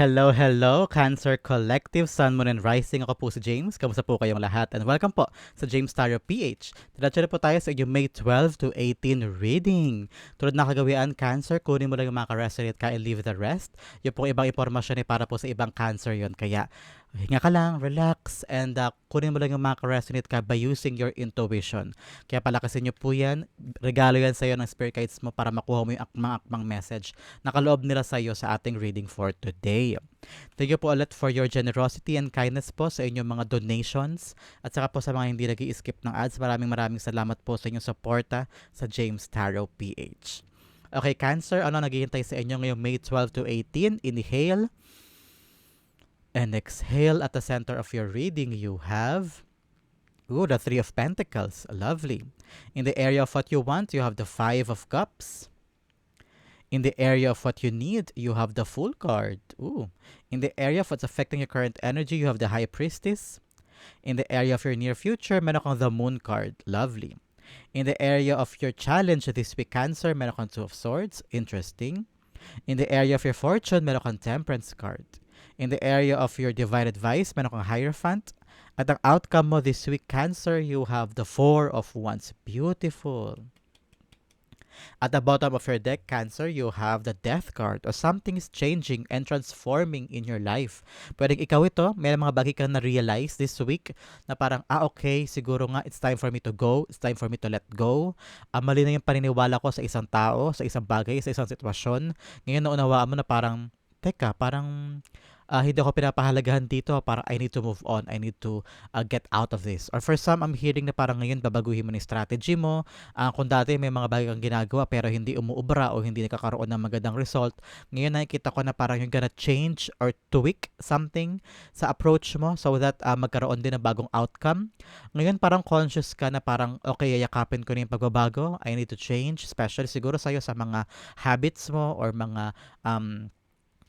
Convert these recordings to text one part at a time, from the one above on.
Hello, hello, Cancer Collective, Sun, Moon, and Rising. Ako po si James. Kamusta po kayong lahat? And welcome po sa James Tarot PH. Diretso na po tayo sa inyong May 12 to 18 reading. Tulad na kagawian, Cancer, kunin mo lang yung mga ka-resonate ka and leave the rest. Yung pong ibang impormasyon ay para po sa ibang Cancer yon Kaya hinga ka lang, relax, and uh, kunin mo lang yung mga ka-resonate ka by using your intuition. Kaya palakasin nyo po yan. Regalo yan sa'yo ng spirit guides mo para makuha mo yung akmang-akmang message. Nakaloob nila sa'yo sa ating reading for today. Thank you po ulit for your generosity and kindness po sa inyong mga donations at saka po sa mga hindi nag skip ng ads. Maraming maraming salamat po sa inyong suporta sa James Tarot PH. Okay, Cancer, ano naghihintay sa inyo ngayong May 12 to 18? Inhale. And exhale at the center of your reading, you have Ooh, the Three of Pentacles. Lovely. In the area of what you want, you have the Five of Cups. In the area of what you need, you have the Fool card. Ooh. In the area of what's affecting your current energy, you have the High Priestess. In the area of your near future, meron the Moon card. Lovely. In the area of your challenge this week, Cancer, meron Two of Swords. Interesting. In the area of your fortune, meron Temperance card. In the area of your divine advice, meron kang Hierophant. At ang outcome mo this week, Cancer, you have the Four of Wands. Beautiful. At the bottom of your deck, Cancer, you have the Death card or something is changing and transforming in your life. Pwedeng ikaw ito, may mga bagay kang na-realize this week na parang, ah okay, siguro nga it's time for me to go, it's time for me to let go. Ah, mali na yung paniniwala ko sa isang tao, sa isang bagay, sa isang sitwasyon. Ngayon naunawaan mo na parang, teka, parang uh, hindi ako pinapahalagahan dito, parang I need to move on, I need to uh, get out of this. Or for some, I'm hearing na parang ngayon babaguhin mo ni strategy mo. Uh, kung dati may mga bagay kang ginagawa pero hindi umuubra o hindi nakakaroon ng magandang result, ngayon nakikita ko na parang you're gonna change or tweak something sa approach mo so that uh, magkaroon din ng bagong outcome. Ngayon parang conscious ka na parang okay, yayakapin ko na yung pagbabago, I need to change, especially siguro sa'yo sa mga habits mo or mga um,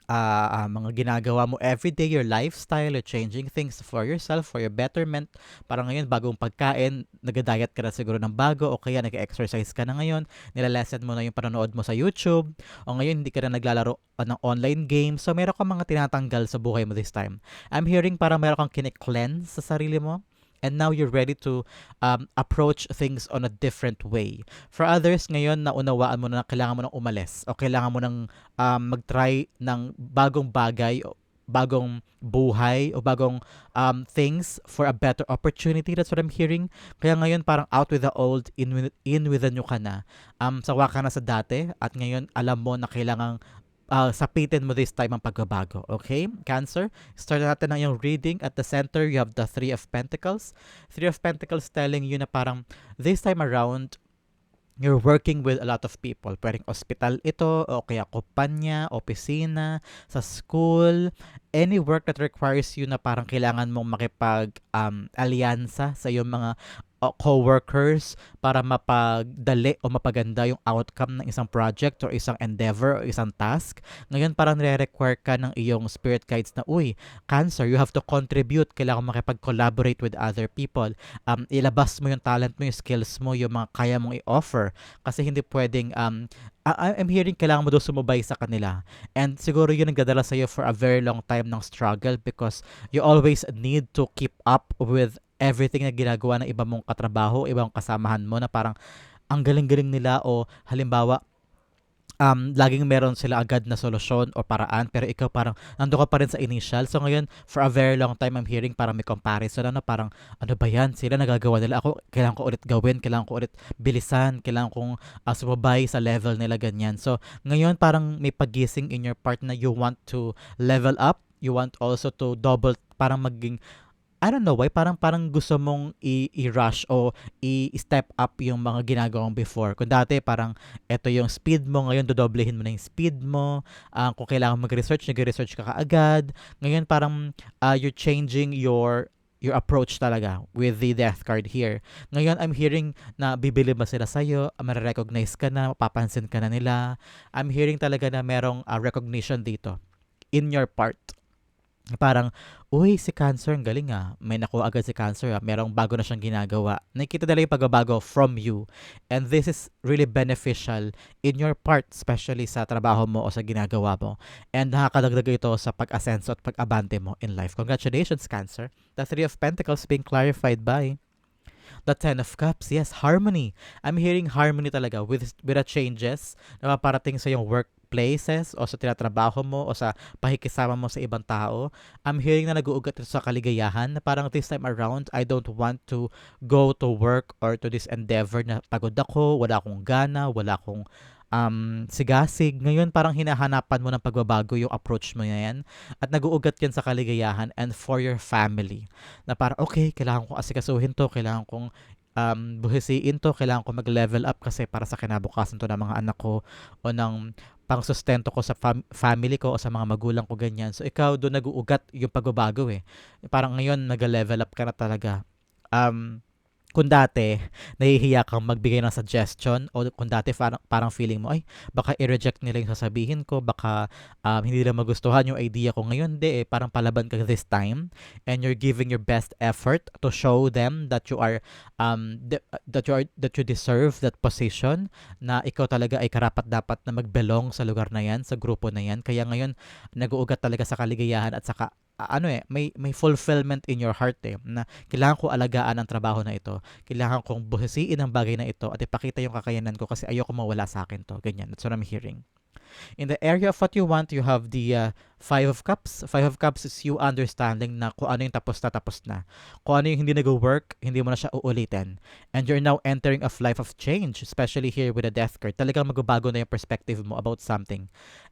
uh, uh, mga ginagawa mo everyday, your lifestyle, you're changing things for yourself, for your betterment. Parang ngayon, bagong pagkain, nag-diet ka na siguro ng bago, o kaya nag-exercise ka na ngayon, nilalesen mo na yung panonood mo sa YouTube, o ngayon hindi ka na naglalaro uh, ng online game, so meron kang mga tinatanggal sa buhay mo this time. I'm hearing parang meron kang kine-cleanse sa sarili mo, and now you're ready to um, approach things on a different way. For others, ngayon naunawaan mo na kailangan mo nang umalis o kailangan mo nang um, mag-try ng bagong bagay bagong buhay o bagong um, things for a better opportunity. That's what I'm hearing. Kaya ngayon parang out with the old, in with, in with the new ka na. Um, sawa ka na sa dati at ngayon alam mo na kailangang uh, sapitin mo this time ang pagbabago. Okay? Cancer, start natin ang yung reading. At the center, you have the Three of Pentacles. Three of Pentacles telling you na parang this time around, you're working with a lot of people. Pwedeng hospital ito, o kaya kumpanya, opisina, sa school, any work that requires you na parang kailangan mong makipag um, alyansa sa iyong mga co-workers para mapagdali o mapaganda yung outcome ng isang project or isang endeavor o isang task. Ngayon parang nire-require ka ng iyong spirit guides na, uy, Cancer, you have to contribute. Kailangan makipag-collaborate with other people. Um, ilabas mo yung talent mo, yung skills mo, yung mga kaya mong i-offer. Kasi hindi pwedeng um, I'm hearing kailangan mo daw sumubay sa kanila. And siguro yun ang gadala sa'yo for a very long time ng struggle because you always need to keep up with everything na ginagawa ng iba mong katrabaho, ibang kasamahan mo na parang ang galing-galing nila o halimbawa um, laging meron sila agad na solusyon o paraan pero ikaw parang nando ka pa rin sa initial. So ngayon, for a very long time I'm hearing parang may comparison na parang ano ba yan? Sila nagagawa nila. Ako, kailangan ko ulit gawin, kailangan ko ulit bilisan, kailangan kong uh, sumabay sa level nila ganyan. So ngayon parang may pagising in your part na you want to level up, you want also to double, parang maging I don't know why, parang parang gusto mong i-rush o i-step up yung mga ginagawang before. Kung dati parang eto yung speed mo, ngayon dodoblehin mo na yung speed mo. Uh, kung kailangan mag-research, nag-research ka kaagad. Ngayon parang uh, you're changing your your approach talaga with the death card here. Ngayon, I'm hearing na bibili ba sila sa'yo, ma-recognize ka na, papansin ka na nila. I'm hearing talaga na merong uh, recognition dito in your part Parang, uy, si Cancer, ang galing ah. May nakuha agad si Cancer ah. Merong bago na siyang ginagawa. Nakikita nila yung pagbabago from you. And this is really beneficial in your part, especially sa trabaho mo o sa ginagawa mo. And nakakadagdag ito sa pag-asenso at pag-abante mo in life. Congratulations, Cancer. The Three of Pentacles being clarified by the Ten of Cups. Yes, harmony. I'm hearing harmony talaga with, with the changes na paparating sa yung workplaces o sa tinatrabaho mo o sa pakikisama mo sa ibang tao. I'm hearing na nag-uugat ito sa kaligayahan na parang this time around, I don't want to go to work or to this endeavor na pagod ako, wala akong gana, wala akong um, sigasig. Ngayon parang hinahanapan mo ng pagbabago yung approach mo yan at nag-uugat yan sa kaligayahan and for your family. Na parang okay, kailangan kong asikasuhin to, kailangan kong um, buhisiin to, kailangan ko mag-level up kasi para sa kinabukasan to ng mga anak ko o ng pang sustento ko sa fam- family ko o sa mga magulang ko ganyan. So ikaw doon nag-uugat yung pagbabago eh. Parang ngayon nag-level up ka na talaga. Um, kung dati, nahihiya kang magbigay ng suggestion o kung dati parang, parang feeling mo, ay, baka i-reject nila yung sasabihin ko, baka um, hindi nila magustuhan yung idea ko ngayon, di eh, parang palaban ka this time and you're giving your best effort to show them that you are um, th- that you are that you deserve that position na ikaw talaga ay karapat dapat na magbelong sa lugar na yan, sa grupo na yan. Kaya ngayon, nag-uugat talaga sa kaligayahan at saka ano eh, may, may fulfillment in your heart eh, na kailangan ko alagaan ang trabaho na ito. Kailangan kong buhisiin ang bagay na ito at ipakita yung kakayanan ko kasi ayoko mawala sa akin to. Ganyan. That's what I'm hearing. In the area of what you want, you have the uh, Five of Cups. Five of Cups is you understanding na kung ano yung tapos na tapos na. Kung ano yung hindi nag-work, hindi mo na siya uulitin. And you're now entering a life of change, especially here with the Death card. Talagang magbabago na yung perspective mo about something.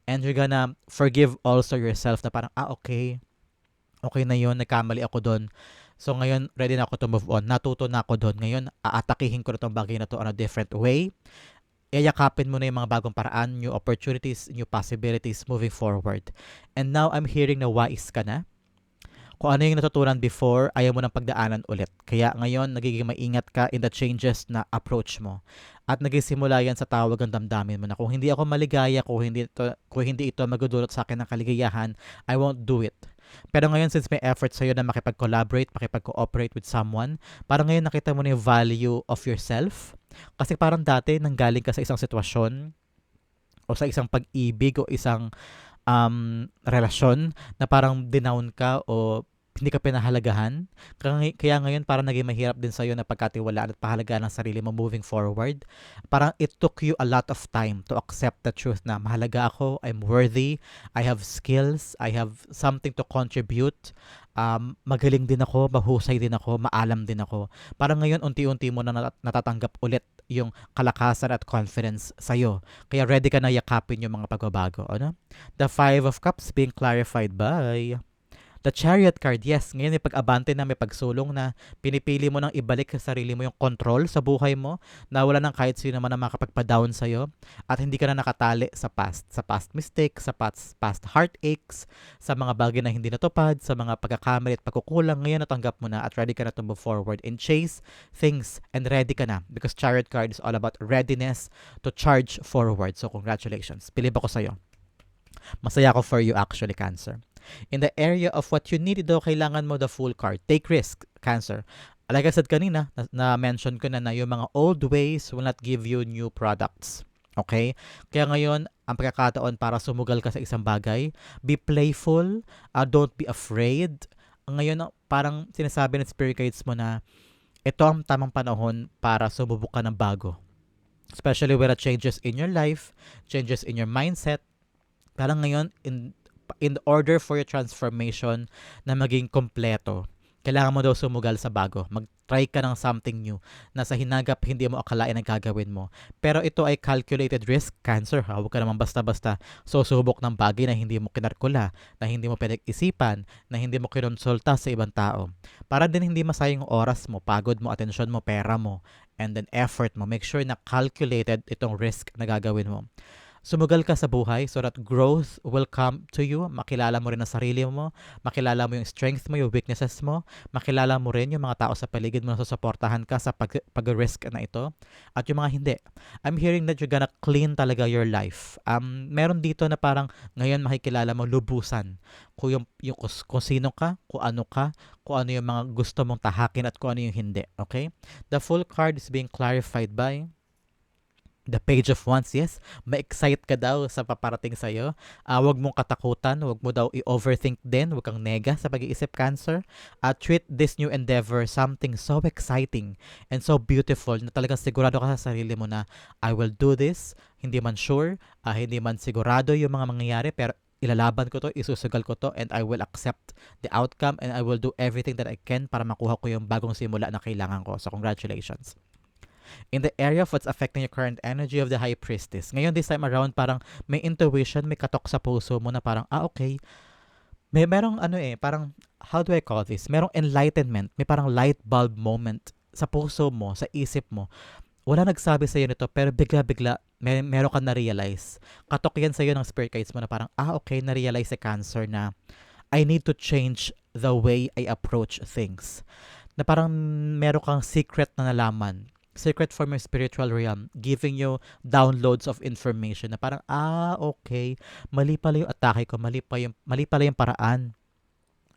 And you're gonna forgive also yourself na parang, ah, okay, okay na yon nagkamali ako doon. So ngayon, ready na ako to move on. Natuto na ako doon. Ngayon, aatakihin ko na itong bagay na to on a different way. Iyakapin mo na yung mga bagong paraan, new opportunities, new possibilities moving forward. And now, I'm hearing na wise ka na. Kung ano yung natutunan before, ayaw mo nang pagdaanan ulit. Kaya ngayon, nagiging maingat ka in the changes na approach mo. At nagisimula yan sa tawag ng damdamin mo na kung hindi ako maligaya, kung hindi ito, kung hindi ito magdudulot sa akin ng kaligayahan, I won't do it pero ngayon, since may effort sa'yo na makipag-collaborate, makipag-cooperate with someone, parang ngayon nakita mo na yung value of yourself. Kasi parang dati, nanggaling ka sa isang sitwasyon o sa isang pag-ibig o isang um, relasyon na parang dinown ka o hindi ka pinahalagahan. Kaya, ngayon parang naging mahirap din sa'yo na pagkatiwalaan at pahalagaan ng sarili mo moving forward. Parang it took you a lot of time to accept the truth na mahalaga ako, I'm worthy, I have skills, I have something to contribute, um, magaling din ako, mahusay din ako, maalam din ako. Parang ngayon unti-unti mo na natatanggap ulit yung kalakasan at confidence sa'yo. Kaya ready ka na yakapin yung mga pagbabago. Ano? The Five of Cups being clarified by The Chariot card, yes, ngayon may pag-abante na, may pagsulong na, pinipili mo nang ibalik sa sarili mo yung control sa buhay mo, na wala nang kahit sino man na makapagpa-down sa'yo, at hindi ka na nakatali sa past, sa past mistakes, sa past, past heartaches, sa mga bagay na hindi natupad, sa mga pagkakamali at pagkukulang, ngayon natanggap mo na at ready ka na to move forward and chase things and ready ka na because Chariot card is all about readiness to charge forward. So congratulations. Believe ako sa'yo. Masaya ako for you actually, Cancer. In the area of what you need daw, kailangan mo the full card. Take risk, Cancer. Like I said kanina, na-mention ko na na yung mga old ways will not give you new products. Okay? Kaya ngayon, ang pagkakataon para sumugal ka sa isang bagay, be playful, uh, don't be afraid. Ngayon, parang sinasabi ng spirit guides mo na ito ang tamang panahon para sumubok ka ng bago. Especially the changes in your life, changes in your mindset. Parang ngayon, in in order for your transformation na maging kompleto, kailangan mo daw sumugal sa bago. Mag-try ka ng something new na sa hinagap hindi mo akalain ang gagawin mo. Pero ito ay calculated risk cancer. Ha? Huwag ka naman basta-basta susubok ng bagay na hindi mo kinarkula, na hindi mo pinag-isipan, na hindi mo kinonsulta sa ibang tao. Para din hindi masayang oras mo, pagod mo, atensyon mo, pera mo, and then effort mo. Make sure na calculated itong risk na gagawin mo sumugal ka sa buhay so that growth will come to you. Makilala mo rin ang sarili mo, makilala mo yung strength mo, yung weaknesses mo, makilala mo rin yung mga tao sa paligid mo na susuportahan ka sa pag- pag-risk na ito, at yung mga hindi. I'm hearing that you're gonna clean talaga your life. Um, meron dito na parang ngayon makikilala mo lubusan kung, yung, yung, kung sino ka, kung ano ka, kung ano yung mga gusto mong tahakin at kung ano yung hindi. Okay? The full card is being clarified by The Page of Wands, yes. Ma-excite ka daw sa paparating sa'yo. Uh, huwag mong katakutan. Huwag mo daw i-overthink din. Huwag kang nega sa pag-iisip cancer. Uh, treat this new endeavor something so exciting and so beautiful na talagang sigurado ka sa sarili mo na I will do this. Hindi man sure, uh, hindi man sigurado yung mga mangyayari pero ilalaban ko to, isusugal ko to, and I will accept the outcome and I will do everything that I can para makuha ko yung bagong simula na kailangan ko. So, congratulations in the area of what's affecting your current energy of the High Priestess. Ngayon, this time around, parang may intuition, may katok sa puso mo na parang, ah, okay, may merong ano eh, parang, how do I call this? Merong enlightenment, may parang light bulb moment sa puso mo, sa isip mo. Wala nagsabi sa iyo nito, pero bigla-bigla, may, meron ka na-realize. Katok yan sa iyo ng spirit guides mo na parang, ah, okay, na-realize sa cancer na I need to change the way I approach things. Na parang meron kang secret na nalaman secret from your spiritual realm, giving you downloads of information na parang, ah, okay, mali pala yung atake ko, mali, pa yung, mali pala yung paraan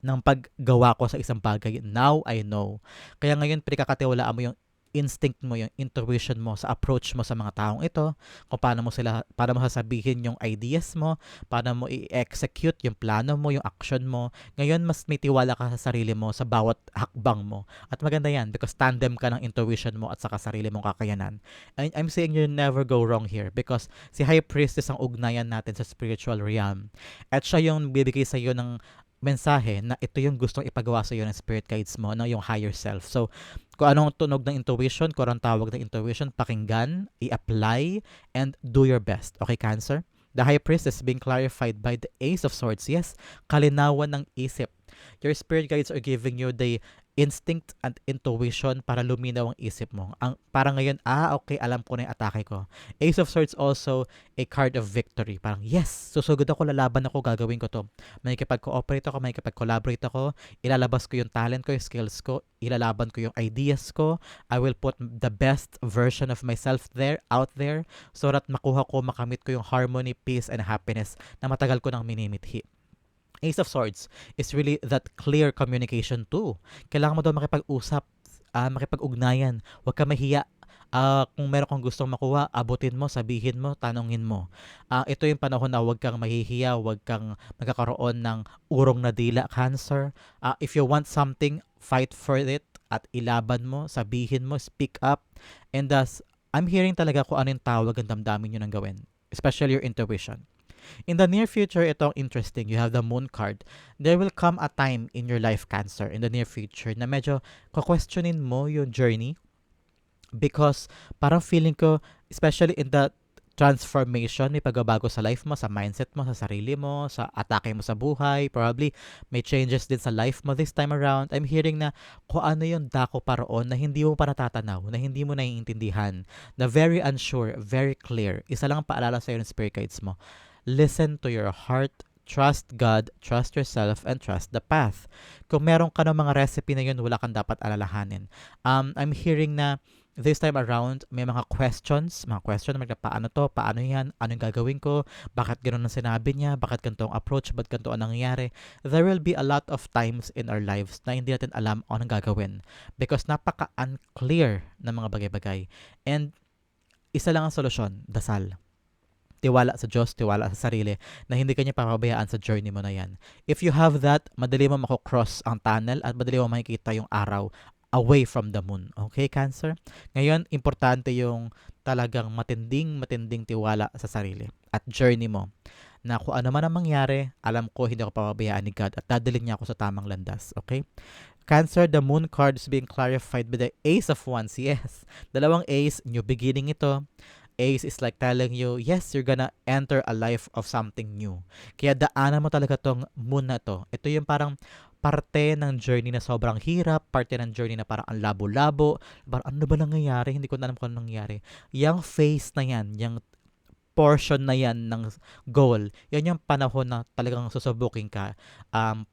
ng paggawa ko sa isang bagay. Now I know. Kaya ngayon, pinakakatiwalaan mo yung instinct mo, yung intuition mo sa approach mo sa mga taong ito, kung paano mo sila, paano mo sasabihin yung ideas mo, paano mo i-execute yung plano mo, yung action mo. Ngayon, mas may tiwala ka sa sarili mo sa bawat hakbang mo. At maganda yan because tandem ka ng intuition mo at saka sarili mong kakayanan. And I'm saying you never go wrong here because si High Priestess ang ugnayan natin sa spiritual realm. At siya yung bibigay sa iyo ng mensahe na ito yung gustong ipagawa sa iyo ng spirit guides mo, no? yung higher self. So, kung anong tunog ng intuition, kung anong tawag ng intuition, pakinggan, i-apply, and do your best. Okay, Cancer? The High Priest is being clarified by the Ace of Swords. Yes, kalinawan ng isip. Your spirit guides are giving you the instinct and intuition para luminaw ang isip mo. Ang para ngayon, ah, okay, alam ko na 'yung atake ko. Ace of Swords also a card of victory. Parang, yes, susugod ako, lalaban ako, gagawin ko 'to. May kipag-cooperate ako, may kipag-collaborate ako, ilalabas ko 'yung talent ko, 'yung skills ko, ilalaban ko 'yung ideas ko. I will put the best version of myself there, out there, so that makuha ko, makamit ko 'yung harmony, peace, and happiness na matagal ko nang minimithi. Ace of Swords is really that clear communication too. Kailangan mo daw makipag-usap, uh, makipag-ugnayan. Huwag ka mahiya. Uh, kung meron kang gustong makuha, abutin mo, sabihin mo, tanongin mo. Uh, ito yung panahon na huwag kang mahihiya, huwag kang magkakaroon ng urong na dila cancer. Uh, if you want something, fight for it at ilaban mo, sabihin mo, speak up. And thus, I'm hearing talaga kung ano yung tawag ang damdamin nyo nang gawin. Especially your intuition. In the near future, itong interesting. You have the moon card. There will come a time in your life, Cancer, in the near future, na medyo questionin mo yung journey because parang feeling ko, especially in the transformation, may pagbabago sa life mo, sa mindset mo, sa sarili mo, sa atake mo sa buhay. Probably may changes din sa life mo this time around. I'm hearing na kung ano yung dako paroon na hindi mo pa natatanaw, na hindi mo naiintindihan, na very unsure, very clear. Isa lang ang paalala sa iyo ng spirit guides mo listen to your heart, trust God, trust yourself, and trust the path. Kung meron ka ng mga recipe na yun, wala kang dapat alalahanin. Um, I'm hearing na this time around, may mga questions, mga question na paano to, paano yan, anong gagawin ko, bakit ganun ang sinabi niya, bakit ganito ang approach, bakit ganito ang nangyayari. There will be a lot of times in our lives na hindi natin alam anong gagawin because napaka-unclear ng mga bagay-bagay. And isa lang ang solusyon, dasal tiwala sa Diyos, tiwala sa sarili, na hindi kanya papabayaan sa journey mo na yan. If you have that, madali mo makocross ang tunnel at madali mo makikita yung araw away from the moon. Okay, Cancer? Ngayon, importante yung talagang matinding, matinding tiwala sa sarili at journey mo na kung ano man ang mangyari, alam ko hindi ako papabayaan ni God at dadalhin niya ako sa tamang landas. Okay? Cancer, the moon card is being clarified by the Ace of Wands. Yes. Dalawang Ace, new beginning ito. Ace is like telling you, yes, you're gonna enter a life of something new. Kaya daanan mo talaga tong moon na to. Ito yung parang parte ng journey na sobrang hirap, parte ng journey na parang ang labo-labo, parang ano ba nangyayari, hindi ko na alam kung ano nangyayari. Yung phase na yan, yung portion na yan ng goal, yan yung panahon na talagang susubukin ka. Um,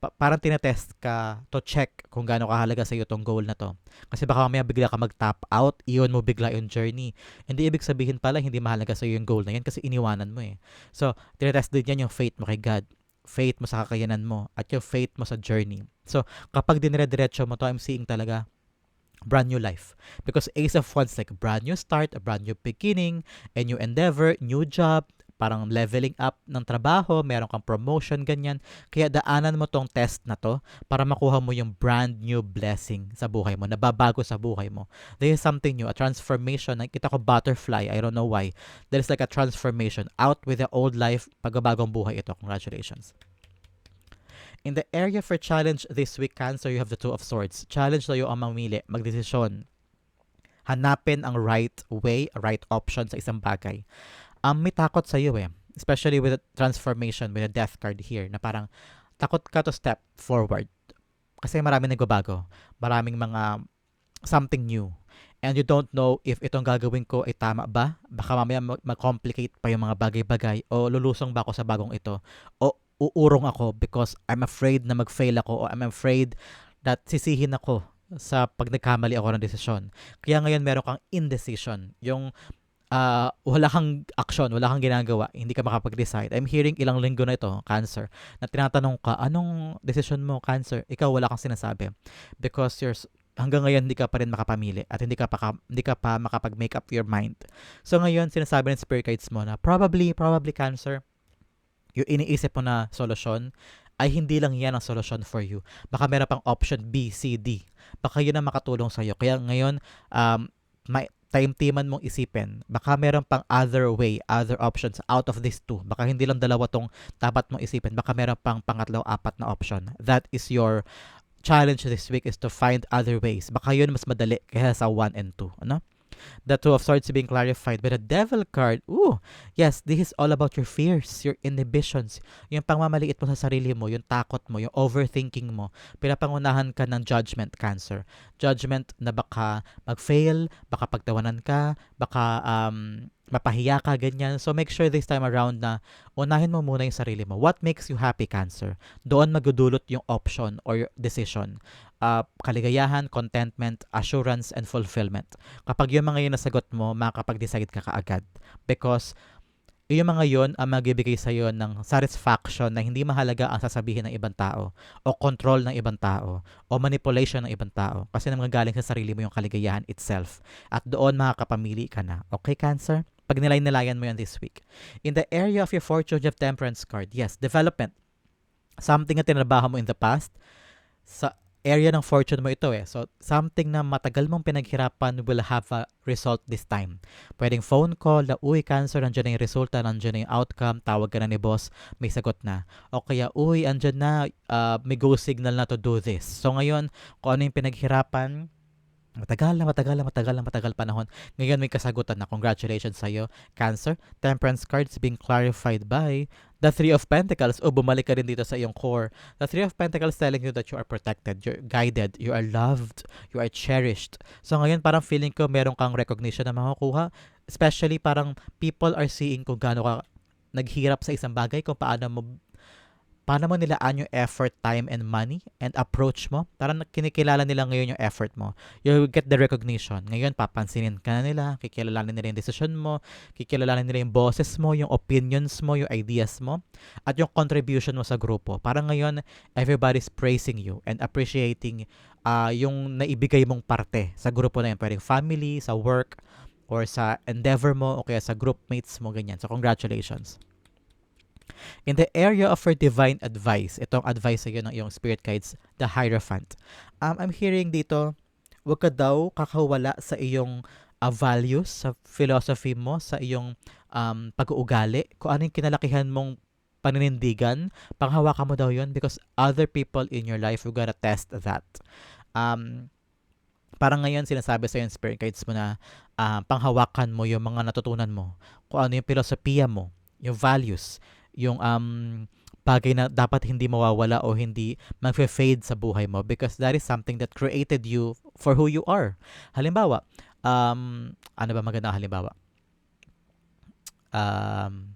pa- parang tinetest ka to check kung gaano kahalaga sa iyo tong goal na to. Kasi baka mamaya bigla ka mag-tap out, iyon mo bigla yung journey. Hindi ibig sabihin pala hindi mahalaga sa iyo yung goal na yan kasi iniwanan mo eh. So, tinetest din yan yung faith mo kay God faith mo sa kakayanan mo at yung faith mo sa journey. So, kapag dinire-diretso mo to, I'm seeing talaga brand new life. Because Ace of Wands like brand new start, a brand new beginning, a new endeavor, new job, parang leveling up ng trabaho, meron kang promotion, ganyan. Kaya daanan mo tong test na to para makuha mo yung brand new blessing sa buhay mo, nababago sa buhay mo. There is something new, a transformation. Nakita ko butterfly, I don't know why. There is like a transformation out with the old life, pagbabagong buhay ito. Congratulations. In the area for challenge this week, Cancer, you have the Two of Swords. Challenge tayo ang mamili, magdesisyon. Hanapin ang right way, right option sa isang bagay. Um, may takot sa iyo eh. Especially with the transformation, with the death card here, na parang takot ka to step forward. Kasi maraming nagbabago. Maraming mga something new. And you don't know if itong gagawin ko ay tama ba? Baka mamaya mag-complicate pa yung mga bagay-bagay o lulusong ba ako sa bagong ito? O uurong ako because I'm afraid na mag-fail ako o I'm afraid that sisihin ako sa pag nagkamali ako ng desisyon. Kaya ngayon meron kang indecision. Yung uh, wala kang action, wala kang ginagawa, hindi ka makapag-decide. I'm hearing ilang linggo na ito, Cancer, na tinatanong ka, anong decision mo, Cancer? Ikaw wala kang sinasabi. Because you're hanggang ngayon hindi ka pa rin makapamili at hindi ka pa hindi ka pa makapag-make up your mind. So ngayon sinasabi ng spirit guides mo na probably probably cancer yung iniisip mo na solusyon ay hindi lang yan ang solusyon for you. Baka meron pang option B, C, D. Baka yun ang makatulong sa'yo. Kaya ngayon, um, may time-timan mong isipin. Baka meron pang other way, other options out of these two. Baka hindi lang dalawa tong dapat mong isipin. Baka meron pang pangatlo, apat na option. That is your challenge this week is to find other ways. Baka yun mas madali kaysa sa 1 and 2. Ano? The Two of Swords being clarified by the Devil card. Ooh, yes, this is all about your fears, your inhibitions, yung pangmamaliit mo sa sarili mo, yung takot mo, yung overthinking mo. Pinapangunahan ka ng judgment cancer. Judgment na baka mag-fail, baka pagtawanan ka, baka um, mapahiya ka, ganyan. So, make sure this time around na unahin mo muna yung sarili mo. What makes you happy, Cancer? Doon magudulot yung option or decision uh, kaligayahan, contentment, assurance, and fulfillment. Kapag yung mga yun nasagot mo, makakapag-decide ka kaagad. Because yung mga yun ang magbibigay sa iyo ng satisfaction na hindi mahalaga ang sasabihin ng ibang tao o control ng ibang tao o manipulation ng ibang tao kasi nanggagaling sa sarili mo yung kaligayahan itself at doon makakapamili ka na. Okay, Cancer? Pag nilay-nilayan mo yan this week. In the area of your fortune of temperance card, yes, development. Something na tinrabaho mo in the past, sa area ng fortune mo ito eh. So, something na matagal mong pinaghirapan will have a result this time. Pwedeng phone call na, uy, cancer, nandiyan na yung resulta, nandiyan na yung outcome, tawag ka na ni boss, may sagot na. O kaya, uy, andyan na, uh, may go signal na to do this. So, ngayon, kung ano yung pinaghirapan, Matagal na, matagal na, matagal na, matagal panahon. Ngayon may kasagutan na. Congratulations sa iyo, Cancer. Temperance cards being clarified by the Three of Pentacles. O, bumalik ka rin dito sa iyong core. The Three of Pentacles telling you that you are protected, you're guided, you are loved, you are cherished. So ngayon parang feeling ko meron kang recognition na makukuha. Especially parang people are seeing kung gaano ka naghirap sa isang bagay, kung paano mo paano mo nilaan yung effort, time, and money and approach mo. Parang kinikilala nila ngayon yung effort mo. You get the recognition. Ngayon, papansinin ka na nila, kikilalanin nila yung decision mo, kikilalanin nila yung bosses mo, yung opinions mo, yung ideas mo, at yung contribution mo sa grupo. Parang ngayon, everybody's praising you and appreciating uh, yung naibigay mong parte sa grupo na yun. Pwedeng family, sa work, or sa endeavor mo, o kaya sa group mates mo, ganyan. So, congratulations. In the area of her divine advice, itong advice sa'yo ng iyong spirit guides, the Hierophant. Um, I'm hearing dito, wag ka daw kakawala sa iyong uh, values, sa philosophy mo, sa iyong um, pag-uugali, kung ano yung kinalakihan mong paninindigan, panghawakan mo daw yon because other people in your life will gonna test that. Um, parang ngayon sinasabi sa yung spirit guides mo na uh, panghawakan mo yung mga natutunan mo, kung ano yung filosofiya mo, yung values, yung um, bagay na dapat hindi mawawala o hindi magfe-fade sa buhay mo because that is something that created you for who you are. Halimbawa, um, ano ba magandang halimbawa? um,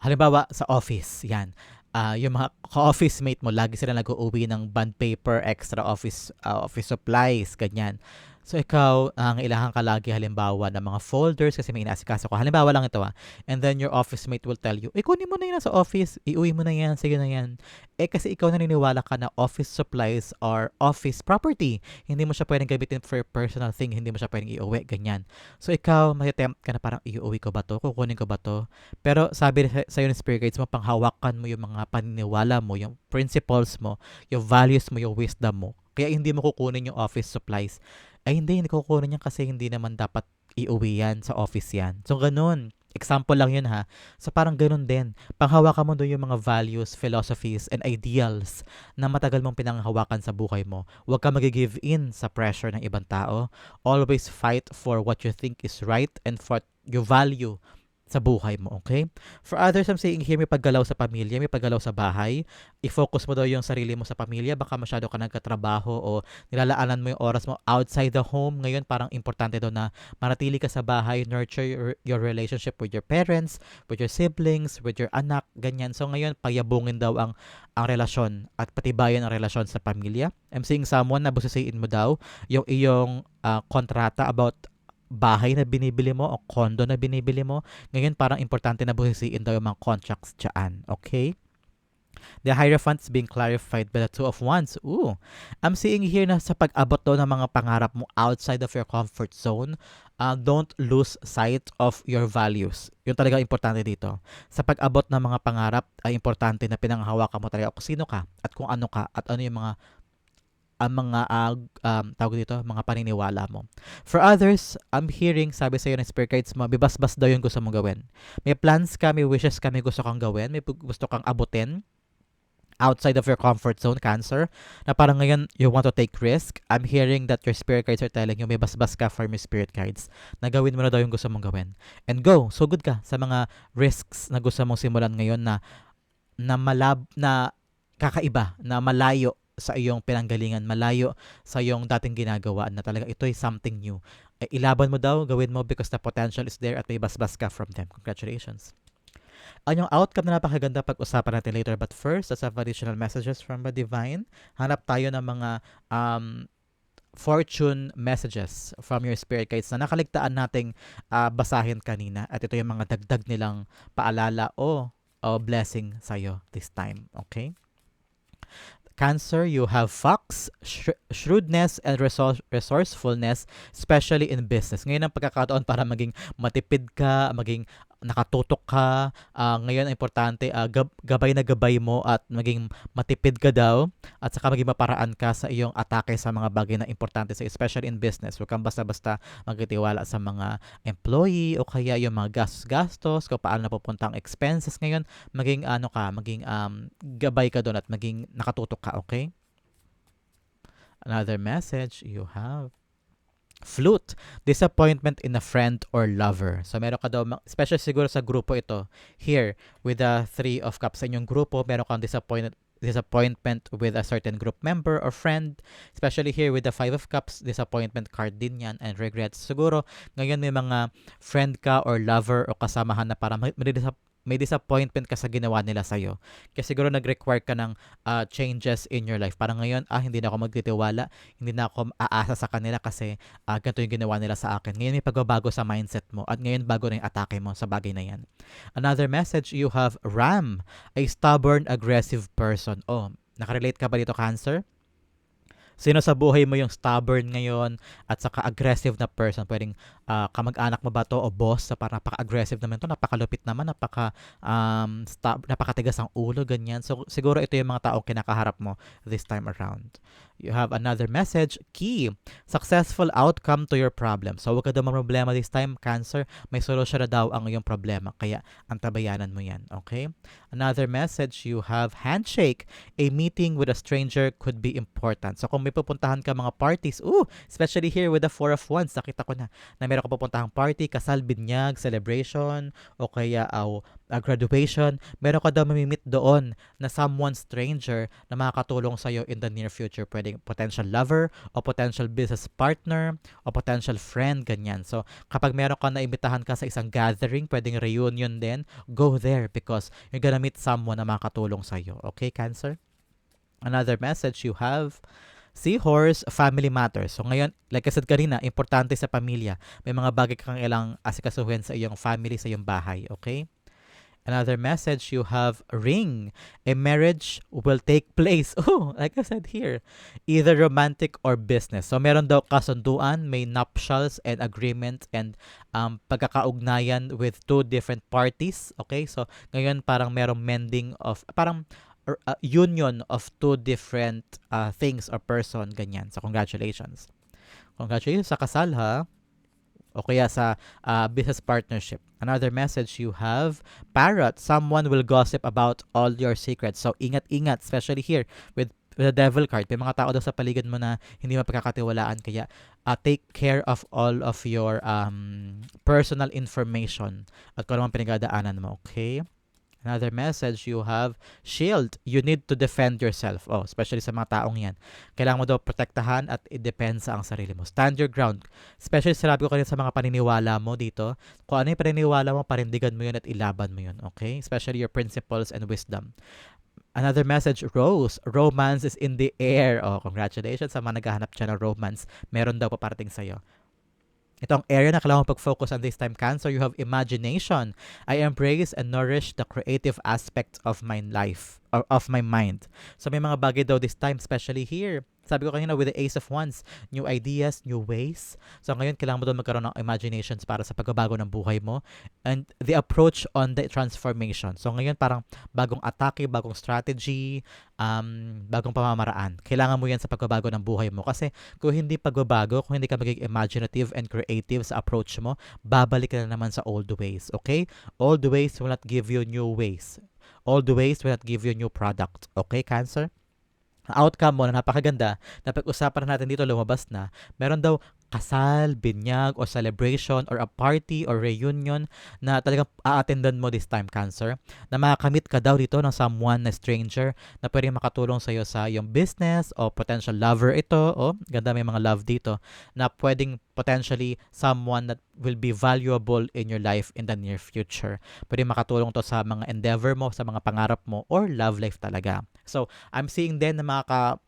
halimbawa sa office, yan. Ah, yung mga ka-office mate mo, lagi sila nag-uuwi ng bond paper, extra office ah, office supplies, ganyan. So ikaw, ang ilahan ka lagi halimbawa ng mga folders kasi may inaasikaso ko. Halimbawa lang ito ah. And then your office mate will tell you, eh kunin mo na yan sa office, iuwi mo na yan, sige na yan. Eh kasi ikaw naniniwala ka na office supplies are office property. Hindi mo siya pwedeng gamitin for personal thing, hindi mo siya pwedeng iuwi, ganyan. So ikaw, matitempt ka na parang iuwi ko ba to? Kukunin ko ba to? Pero sabi sa, ng spirit guides mo, panghawakan mo yung mga paniniwala mo, yung principles mo, yung values mo, yung wisdom mo. Kaya hindi mo kukunin yung office supplies ay hindi, hindi kukunin yan kasi hindi naman dapat iuwi yan sa office yan. So, ganun. Example lang yun ha. So, parang ganun din. Panghawakan mo doon yung mga values, philosophies, and ideals na matagal mong pinanghawakan sa buhay mo. Huwag ka mag-give in sa pressure ng ibang tao. Always fight for what you think is right and for you value sa buhay mo, okay? For others, I'm saying here, may paggalaw sa pamilya, may paggalaw sa bahay. I-focus mo daw yung sarili mo sa pamilya. Baka masyado ka nagkatrabaho o nilalaanan mo yung oras mo outside the home. Ngayon, parang importante daw na manatili ka sa bahay, nurture your, your relationship with your parents, with your siblings, with your anak, ganyan. So ngayon, payabungin daw ang, ang relasyon at patibayan ang relasyon sa pamilya. I'm seeing someone na busisiin mo daw yung iyong uh, kontrata about bahay na binibili mo o condo na binibili mo. Ngayon, parang importante na buhisiin daw yung mga contracts dyan. Okay? The Hierophants being clarified by the Two of Wands. Ooh, I'm seeing here na sa pag-abot daw ng mga pangarap mo outside of your comfort zone, uh, don't lose sight of your values. Yun talaga importante dito. Sa pag-abot ng mga pangarap, ay importante na pinanghawakan mo talaga kung sino ka at kung ano ka at ano yung mga ang mga uh, um, tawag dito, mga paniniwala mo. For others, I'm hearing, sabi sa iyo ng spirit guides mo, bibas-bas daw yung gusto mong gawin. May plans ka, may wishes ka, may gusto kang gawin, may gusto kang abutin outside of your comfort zone, Cancer, na parang ngayon you want to take risk. I'm hearing that your spirit guides are telling you may basbas ka from your spirit guides na gawin mo na daw yung gusto mong gawin. And go, so good ka sa mga risks na gusto mong simulan ngayon na na malab na kakaiba, na malayo sa iyong pinanggalingan, malayo sa iyong dating ginagawa na talaga ito ay something new. Eh, ilaban mo daw, gawin mo because the potential is there at may basbas ka from them. Congratulations. Ang yung outcome na napakaganda pag-usapan natin later. But first, as additional messages from the divine, hanap tayo ng mga um, fortune messages from your spirit guides na nakaligtaan nating uh, basahin kanina. At ito yung mga dagdag nilang paalala o, o blessing sa'yo this time. Okay? Cancer, you have fox, sh- shrewdness, and resource- resourcefulness, especially in business. Ngayon ang pagkakataon para maging matipid ka, maging nakatutok ka. Uh, ngayon, importante, uh, gab- gabay na gabay mo at maging matipid ka daw at saka maging maparaan ka sa iyong atake sa mga bagay na importante sa especially in business. Huwag kang basta-basta magtitiwala sa mga employee o kaya yung mga gastos-gastos kung paano napupunta ang expenses ngayon. Maging ano ka, maging um, gabay ka doon at maging nakatutok ka, okay? Another message you have Flute, disappointment in a friend or lover. So meron ka daw, especially siguro sa grupo ito, here, with the three of cups sa inyong grupo, meron kang disappointed disappointment with a certain group member or friend. Especially here with the Five of Cups, disappointment card din yan and regrets. Siguro, ngayon may mga friend ka or lover o kasamahan na parang may, disappointment ka sa ginawa nila sa'yo. Kasi siguro nag-require ka ng uh, changes in your life. Parang ngayon, ah, hindi na ako magtitiwala, hindi na ako aasa sa kanila kasi uh, ganito yung ginawa nila sa akin. Ngayon may pagbabago sa mindset mo at ngayon bago na yung atake mo sa bagay na yan. Another message, you have Ram, a stubborn, aggressive person. Oh, nakarelate ka ba dito, Cancer? Sino sa buhay mo yung stubborn ngayon at saka aggressive na person? Pwedeng uh, kamag-anak mo ba to o boss sa parang napaka-aggressive naman to, napaka-lupit naman, napaka um, stab, napakatigas ang ulo, ganyan. So siguro ito yung mga taong kinakaharap mo this time around. You have another message, key, successful outcome to your problem. So huwag ka daw problema this time, cancer, may solusyon na daw ang iyong problema. Kaya antabayanan mo yan, okay? Another message, you have handshake. A meeting with a stranger could be important. So kung may pupuntahan ka mga parties, ooh, especially here with the four of wands, nakita ko na, na meron ka pupuntahang party, kasal, binyag, celebration, o kaya aw uh, graduation, meron ka daw mamimit doon na someone stranger na makakatulong sa'yo in the near future. Pwedeng potential lover, o potential business partner, o potential friend, ganyan. So, kapag meron ka na imbitahan ka sa isang gathering, pwedeng reunion din, go there because you're gonna meet someone na makakatulong sa'yo. Okay, Cancer? Another message you have, Seahorse, family matters. So ngayon, like I said kanina, importante sa pamilya. May mga bagay kang ilang asikasuhin sa iyong family, sa iyong bahay. Okay? Another message you have ring. A marriage will take place. Oh, like I said here, either romantic or business. So meron daw kasunduan, may nuptials and agreement and um, pagkakaugnayan with two different parties. Okay? So ngayon parang merong mending of parang uh, union of two different uh, things or person, ganyan. So, congratulations. Congratulations sa kasal, ha? O kaya sa uh, business partnership. Another message you have, parrot, someone will gossip about all your secrets. So, ingat-ingat, especially here with the devil card. May mga tao daw sa paligid mo na hindi mapagkakatiwalaan. Kaya, uh, take care of all of your um, personal information at kung ano pinagdadaanan mo. Okay? Another message you have, shield. You need to defend yourself. Oh, especially sa mga taong yan. Kailangan mo daw protektahan at i-depensa ang sarili mo. Stand your ground. Especially sinabi ko kanina sa mga paniniwala mo dito. Kung ano yung paniniwala mo, parindigan mo yun at ilaban mo yun. Okay? Especially your principles and wisdom. Another message, Rose. Romance is in the air. Oh, congratulations sa mga naghahanap dyan ng romance. Meron daw paparating sa'yo. Ito ang area na kailangan pag-focus on this time, Cancer. You have imagination. I embrace and nourish the creative aspect of my life, or of my mind. So may mga bagay daw this time, especially here sabi ko kanina with the Ace of Wands, new ideas, new ways. So ngayon, kailangan mo doon magkaroon ng imaginations para sa pagbabago ng buhay mo and the approach on the transformation. So ngayon, parang bagong atake, bagong strategy, um, bagong pamamaraan. Kailangan mo yan sa pagbabago ng buhay mo. Kasi kung hindi pagbabago, kung hindi ka maging imaginative and creative sa approach mo, babalik ka na naman sa old ways. Okay? Old ways will not give you new ways. Old ways will not give you new product. Okay, Cancer? Outcome mo na napakaganda na pag-usapan natin dito lumabas na, meron daw kasal, binyag, o celebration, or a party, or reunion na talagang a-attendan mo this time, Cancer. Na makakamit ka daw dito ng someone na stranger na pwede makatulong sa'yo sa iyong business o potential lover ito. O, ganda may mga love dito na pwedeng potentially someone that will be valuable in your life in the near future. Pwede makatulong to sa mga endeavor mo, sa mga pangarap mo, or love life talaga. So, I'm seeing din na makaka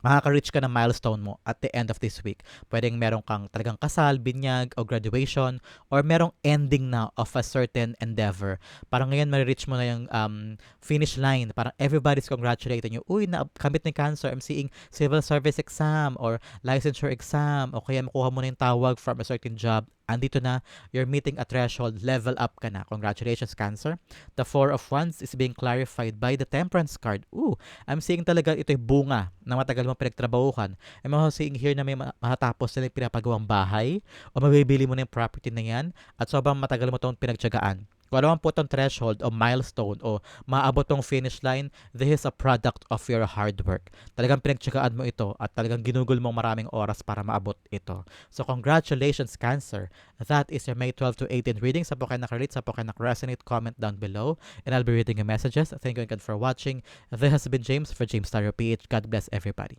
makaka-reach ka ng milestone mo at the end of this week. Pwedeng meron kang talagang kasal, binyag, o graduation, or merong ending na of a certain endeavor. Parang ngayon, ma-reach mo na yung um, finish line. Parang everybody's congratulating you. Uy, nakamit ni cancer. I'm seeing civil service exam or licensure exam o kaya makuha mo na yung tawag from a certain job andito na, you're meeting a threshold, level up ka na. Congratulations, Cancer. The Four of Wands is being clarified by the Temperance card. Ooh, I'm seeing talaga ito'y bunga na matagal mo pinagtrabahuhan. I'm also seeing here na may matatapos na pinapagawang bahay o mabibili mo na yung property na yan at sobrang matagal mo itong pinagtsagaan kung ano po itong threshold o milestone o maabot tong finish line, this is a product of your hard work. Talagang pinagtsagaan mo ito at talagang ginugol mong maraming oras para maabot ito. So congratulations Cancer. That is your May 12 to 18 reading. Sa po kayo nakarelate, sa po kayo nakaresonate, comment down below and I'll be reading your messages. Thank you again for watching. This has been James for James Star PH. God bless everybody.